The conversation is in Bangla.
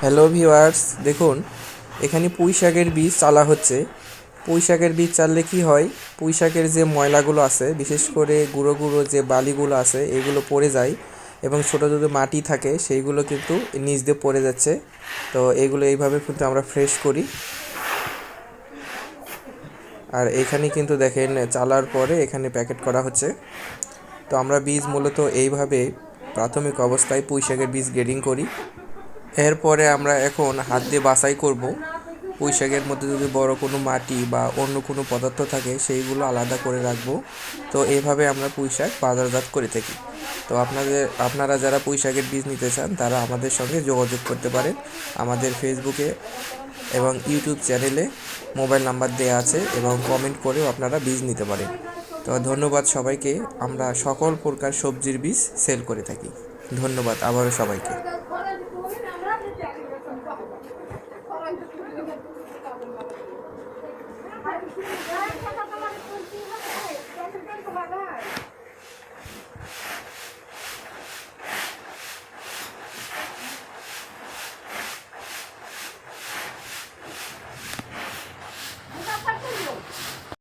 হ্যালো ভিউয়ার্স, দেখুন, এখানে পুঁই শাকের বীজ চালা হচ্ছে। পুঁই শাকের বীজ চাললে কি হয়? পুঁই শাকের যে ময়লাগুলো আছে, বিশেষ করে গুঁড়ো গুঁড়ো যে বালিগুলো আছে, এগুলো পড়ে যায় এবং ছোটো ছোটো মাটি থাকে, সেইগুলো কিন্তু নিচ দিয়ে পড়ে যাচ্ছে। তো এগুলো এইভাবে কিন্তু আমরা ফ্রেশ করি। আর এখানে কিন্তু দেখেন, চালার পরে এখানে প্যাকেট করা হচ্ছে। তো আমরা বীজ মূলত এইভাবে প্রাথমিক অবস্থায় পুঁই শাকের বীজ গ্রেডিং করি। এরপরে আমরা এখন হাত দিয়ে বাছাই করব। পুঁই শাকের মধ্যে যদি বড় কোনো মাটি বা অন্য কোনো পদার্থ থাকে, সেইগুলো আলাদা করে রাখব। তো এইভাবে আমরা পুঁই শাক বাজারজাত করে থাকি। তো আপনাদের, আপনারা যারা পুঁই শাকের বীজ নিতে চান, তারা আমাদের সঙ্গে যোগাযোগ করতে পারেন। আমাদের ফেসবুকে এবং ইউটিউব চ্যানেলে মোবাইল নাম্বার দেওয়া আছে এবং কমেন্ট করেও আপনারা বীজ নিতে পারেন। তো ধন্যবাদ সবাইকে। আমরা সকল প্রকার সবজির বীজ সেল করে থাকি। ধন্যবাদ আবারও সবাইকে। Yeah.